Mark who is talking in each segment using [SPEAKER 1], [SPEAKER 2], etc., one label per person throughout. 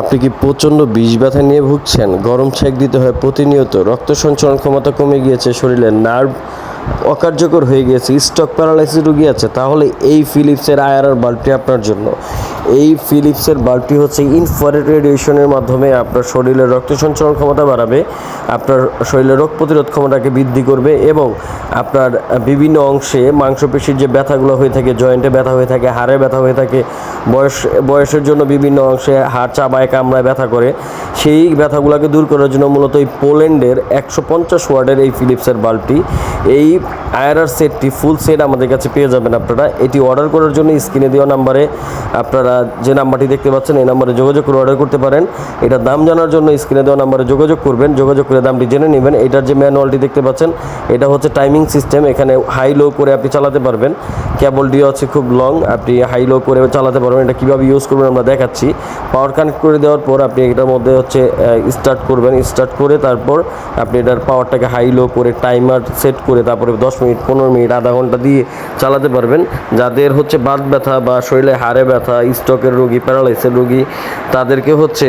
[SPEAKER 1] আপনি কি প্রচণ্ড বিষ ব্যথা নিয়ে ভুগছেন? গরম সেক দিতে হয় প্রতিনিয়ত। রক্ত সঞ্চালন ক্ষমতা কমে গিয়েছে শরীরে নার্ভ অকার্যকর হয়ে গিয়েছে, স্টক প্যারালাইসিস রুগী আছে। তাহলে এই ফিলিপসের আয়ারার বাল্বটি আপনার জন্য। এই ফিলিপসের বাল্বটি হচ্ছে ইনফ্রারেড রেডিয়েশনের মাধ্যমে আপনার শরীরের রক্ত সঞ্চালন ক্ষমতা বাড়াবে, আপনার শরীরের রোগ প্রতিরোধ ক্ষমতাকে বৃদ্ধি করবে এবং আপনার বিভিন্ন অংশে মাংসপেশির যে ব্যথাগুলো হয়ে থাকে, জয়েন্টে ব্যথা হয়ে থাকে, হাড়ে ব্যথা হয়ে থাকে, বয়স, বয়সের জন্য বিভিন্ন অংশে হাড় চাবায়, কামড়ায় ব্যথা করে, সেই ব্যথাগুলোকে দূর করার জন্য মূলত এই পোল্যান্ডের একশো পঞ্চাশ ওয়ার্ডের এই ফিলিপসের বাল্বটি, এই আয়ারার সেটটি ফুল সেট আমাদের কাছে পেয়ে যাবেন আপনারা। এটি অর্ডার করার জন্য স্ক্রিনে দেওয়া নাম্বারে আপনারা যে নাম্বারটি দেখতে পাচ্ছেন, এই নাম্বারে যোগাযোগ করে অর্ডার করতে পারেন। এটার দাম জানার জন্য স্ক্রিনে দেওয়া নাম্বারে যোগাযোগ করবেন। যোগাযোগ করে দামটি জেনে নেবেন। এটার যে ম্যানুয়ালটি দেখতে পাচ্ছেন, এটা হচ্ছে টাইমিং সিস্টেম এখানে হাই লো করে আপনি চালাতে পারবেন। কেবলটি হচ্ছে খুব লং আপনি হাই লো করে চালাতে পারবেন। এটা কীভাবে ইউজ করবেন আমরা দেখাচ্ছি। পাওয়ার কানেক্ট করে দেওয়ার পর আপনি এটার মধ্যে হচ্ছে স্টার্ট করবেন। স্টার্ট করে তারপর আপনি এটার পাওয়ারটাকে হাই লো করে টাইমার সেট করে তারপরে দশ মিনিট, পনেরো মিনিট, আধা ঘণ্টা দিয়ে চালাতে পারবেন। যাদের হচ্ছে বাত ব্যথা বা শরীরে হাড়ে ব্যথা স্ট্রোকের রোগী প্যারালাইসের রোগী, তাদেরকে হচ্ছে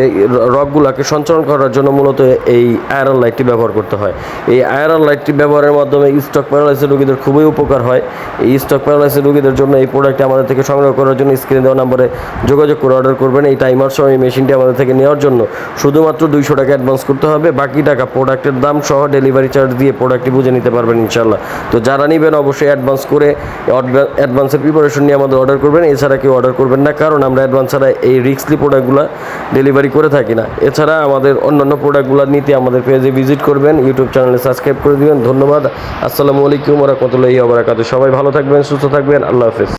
[SPEAKER 1] রগগুলাকে সঞ্চালন করার জন্য মূলত এই আয়রন লাইটটি ব্যবহার করতে হয়। এই আয়রন লাইটটি ব্যবহারের মাধ্যমে স্টক প্যারালাইসের রোগীদের খুবই উপকার হয়। এই স্টক প্যারালাইসের রোগীদের জন্য এই প্রোডাক্টটি আমাদের থেকে সংগ্রহ করার জন্য স্ক্রিনে দেওয়া নাম্বারে যোগাযোগ করে অর্ডার করবেন। এই টাইমার সহ এই মেশিনটি আমাদের থেকে নেওয়ার জন্য শুধুমাত্র দুইশো টাকা অ্যাডভান্স করতে হবে। বাকি টাকা প্রোডাক্টের দাম সহ ডেলিভারি চার্জ দিয়ে প্রোডাক্টটি বুঝে নিতে পারবেন ইনশাল্লাহ তো যারা নেবেন অবশ্যই অ্যাডভান্স করে অ্যাডভান্সের প্রিপারেশন নিয়ে আমাদের অর্ডার করবেন। এছাড়া কেউ অর্ডার করবেন না। কারণ আমরা অ্যাডভান্স ছাড়া এই রিক্সলি প্রোডাক্টগুলো ডেলিভারি করে থাকি না। এছাড়া আমাদের অন্যান্য প্রোডাক্টগুলো নিতে আমাদের পেজে ভিজিট করবেন ইউটিউব চ্যানেলে সাবস্ক্রাইব করে দিবেন। ধন্যবাদ। আসসালামু আলাইকুম রহমতুল্লাহি আবরাকাতু সবাই ভালো থাকবেন, সুস্থ থাকবেন। আল্লাহ হাফেজ।